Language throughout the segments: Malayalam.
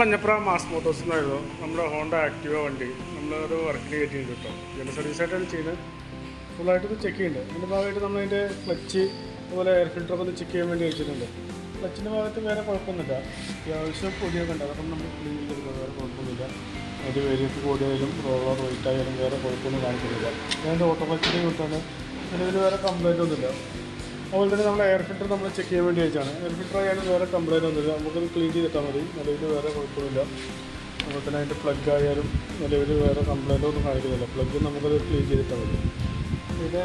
മഞ്ഞപ്ര മാസ് മോട്ടോഴ്സ് എന്നായിരുന്നു. നമ്മുടെ ഹോണ്ട ആക്റ്റീവ വണ്ടി. നമ്മളൊരു വർക്കിന് കയറ്റിയിട്ടുണ്ട് കേട്ടോ. ഇതിന്റെ സർവീസായിട്ടാണ് ചെയ്യുന്നത്. ഫുള്ളായിട്ട് ഇത് ചെക്ക് ചെയ്യുന്നുണ്ട് അതിന്റെ ഭാഗമായിട്ട് നമ്മളതിന്റെ ക്ലച്ച് അതുപോലെ എയർ ഫിൽറ്റർ ഒന്ന് ചെക്ക് ചെയ്യാൻ വേണ്ടി വെച്ചിട്ടുണ്ട്. ക്ലച്ചിന്റെ ഭാഗത്ത് വേറെ കുഴപ്പമൊന്നുമില്ല. അത്യാവശ്യം പൊടിയൊക്കെ ഉണ്ട്. അതൊക്കെ നമ്മൾ ക്ലീൻ ചെയ്തിട്ടുണ്ട് വേറെ കുഴപ്പമൊന്നുമില്ല. അതിന്റെ വേരിയൻസ് കൂടിയായാലും റോളർ വെയിറ്റ് ആയാലും വേറെ കുഴപ്പമൊന്നും കാണിക്കുന്നില്ല. അതിന്റെ ഓട്ടോ ക്ലച്ചിന്റെ കിട്ടാൻ അതിന് വേറെ കംപ്ലൈന്റ് ഒന്നുമില്ല. തന്നെ നമ്മൾ എയർ ഫിൽറ്റർ നമ്മൾ ചെക്ക് ചെയ്യാൻ വേണ്ടി വെച്ചാണ്. എയർ ഫിൽറ്റർ ആയാലും വേറെ കംപ്ലൈന്റ് ഒന്നുമില്ല. നമുക്കത് ക്ലീൻ ചെയ്തിട്ടാൽ മതി. നിലവിൽ വേറെ കുഴപ്പമില്ല അതുപോലെ തന്നെ അതിന്റെ പ്ലഗ് ആയാലും നിലവിൽ വേറെ കംപ്ലൈന്റ് ഒന്നും കാണിക്കുന്നില്ല. പ്ലഗ് നമുക്കത് ക്ലീൻ ചെയ്തിട്ടാൽ മതി. പിന്നെ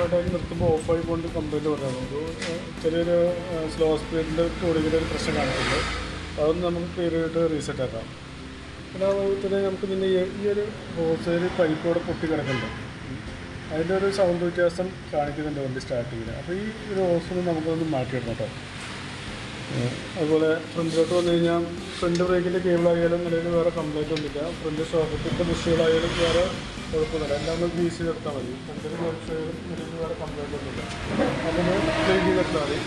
വണ്ടി വേണ്ടി നിർത്തുമ്പോൾ ഓഫായി കൊണ്ട് കംപ്ലൈന്റ് പറഞ്ഞാൽ ഒരു ചെറിയൊരു സ്ലോ സ്പീഡിന്റെ കൂടുതൽ ഒരു പ്രശ്നം കാണിക്കുന്നുണ്ട്. അതൊന്നും നമുക്ക് ക്ലിയർ ആയിട്ട് റീസെറ്റ് ആക്കാം. പിന്നെ അതുപോലെ തന്നെ നമുക്ക് പിന്നെ ഈ- ഒരു ഹോസൈൽ പൈപ്പോടെ പൊട്ടി കിടക്കുന്നുണ്ട്. അതിന്റെ ഒരു സൗണ്ട് വ്യത്യാസം കാണിക്കുന്നുണ്ട് വണ്ടി സ്റ്റാർട്ടിങ്ങിൽ അപ്പോൾ ഈ ഒരു ഹോസൊന്ന് നമുക്കൊന്ന് മാറ്റിയിടണം കേട്ടോ അതുപോലെ ഫ്രണ്ടിലോട്ട് വന്നു കഴിഞ്ഞാൽ ഫ്രണ്ട് ബ്രേക്കിന്റെ കേബിളായാലും അല്ലെങ്കിൽ വേറെ കംപ്ലൈന്റ് ഒന്നുമില്ല. ഫ്രണ്ട് ഷോക്കറ്റിന്റെ ബുഷുകളായാലും വേറെ കുഴപ്പമൊന്നുമില്ല. എല്ലാം നമ്മൾ ഗ്രീസ് ചെയ്തെടുത്താൽ മതി. ഫ്രണ്ടിൽ കുറച്ച് വേറെ കംപ്ലൈന്റ് ഒന്നുമില്ല. അതൊന്ന് ക്ലീൻ ചെയ്തെടുത്താൽ മതി.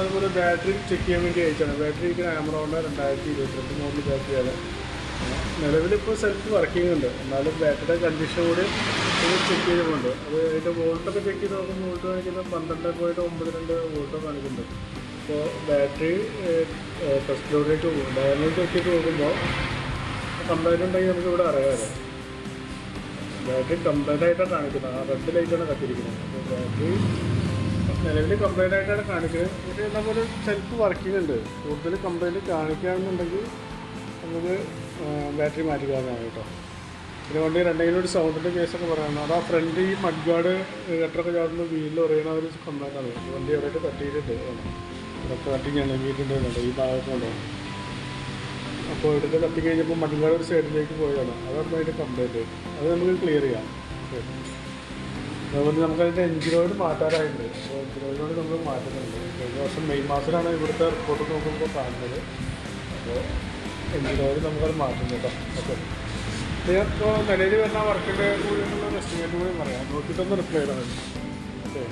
അതുപോലെ ബാറ്ററി ചെക്ക് ചെയ്യാൻ വേണ്ടി അയച്ചാണ്. ബാറ്ററിക്ക് ആമറോണ്ട് രണ്ടായിരത്തി ഇരുപത്തിരണ്ട് മോഡൽ ബാറ്ററിയാണ് നിലവിൽ ഇപ്പോൾ സെൽഫ് വർക്കിംഗ് ഉണ്ട് എന്നാലും ബാറ്ററി കണ്ടീഷൻ കൂടി ചെക്ക് ചെയ്തിട്ടുണ്ട് അത് അതിന്റെ വോൾട്ടൊക്കെ ചെക്ക് ചെയ്ത് നോക്കുമ്പോൾ വോൾട്ട് കാണിക്കുന്നത് പന്ത്രണ്ട് പോയിട്ട് ഒമ്പത് രണ്ട് വോൾട്ട് കാണിക്കുന്നുണ്ട്. അപ്പോൾ ബാറ്ററി ടെസ്റ്റിലോട്ടേക്ക് പോകും. ഡയമണ്ട് ചെക്ക് ചെയ്ത് നോക്കുമ്പോൾ കംപ്ലൈന്റ് ഉണ്ടെങ്കിൽ നമുക്ക് ഇവിടെ അറിയാമല്ലോ ബാറ്ററി കംപ്ലൈന്റ് ആയിട്ടാണ് കാണിക്കുന്നത്. ആ റെഡ് ലൈറ്റാണ് കത്തിരിക്കുന്നത് അപ്പോൾ ബാറ്ററി നിലവിൽ കംപ്ലൈന്റ് ആയിട്ടാണ് കാണിക്കുന്നത്. പക്ഷേ നമ്മളൊരു സെൽഫ് വർക്കിംഗ് ഉണ്ട് കൂടുതൽ കംപ്ലൈന്റ് കാണിക്കുകയാണെന്നുണ്ടെങ്കിൽ നമുക്ക് ബാറ്ററി മാറ്റി മാറ്റിക്കാവുന്നതാണ് കേട്ടോ. പിന്നെ വണ്ടി രണ്ടെങ്കിലും ഒരു സൗണ്ടിന്റെ കേസൊക്കെ പറയുന്നത് അത് ആ ഫ്രണ്ട് ഈ മഡ് ഗാർഡ് ഗട്ടറൊക്കെ ചാടുന്ന വീലിൽ പറയുന്ന ഒരു കൊണ്ടാക്കാതെ വണ്ടി എവിടെയൊക്കെ തട്ടിയിട്ടുണ്ട് ഇതൊക്കെ തട്ടി ഞണങ്ങിയിട്ടുണ്ട് ഈ ഉണ്ടോ അപ്പോൾ ഇവിടുത്തെ കത്തി കഴിഞ്ഞപ്പോൾ ഗാർഡ് ഒരു സൈഡിലേക്ക് പോയതാണ്. അതാണ് അതിന്റെ കംപ്ലൈന്റ് അത് നമുക്ക് ക്ലിയർ ചെയ്യാം. അതുപോലെ നമുക്ക് അതിന്റെ എഞ്ചിൻ ഓയിൽ മാറ്റാനായിട്ടുണ്ട്. അപ്പോൾ ഓയിലോട് നമ്മൾ മാറ്റുന്നുണ്ട്. കഴിഞ്ഞ വർഷം മെയ് മാസത്തിലാണ് ഇവിടുത്തെ റിപ്പോർട്ട് നോക്കുമ്പോൾ കാണുന്നത്. അപ്പോൾ ഓയിൽ നമുക്കത് മാറ്റും കേട്ടോ. ഓക്കെ. ഇപ്പോൾ നിലയിൽ വരുന്ന വർക്കിന്റെ കൂടി എസ്റ്റിമേറ്റ് കൂടി പറയാം. നോക്കിയിട്ടൊന്ന് റിപ്ലൈ ഇടാൻ ഓക്കെ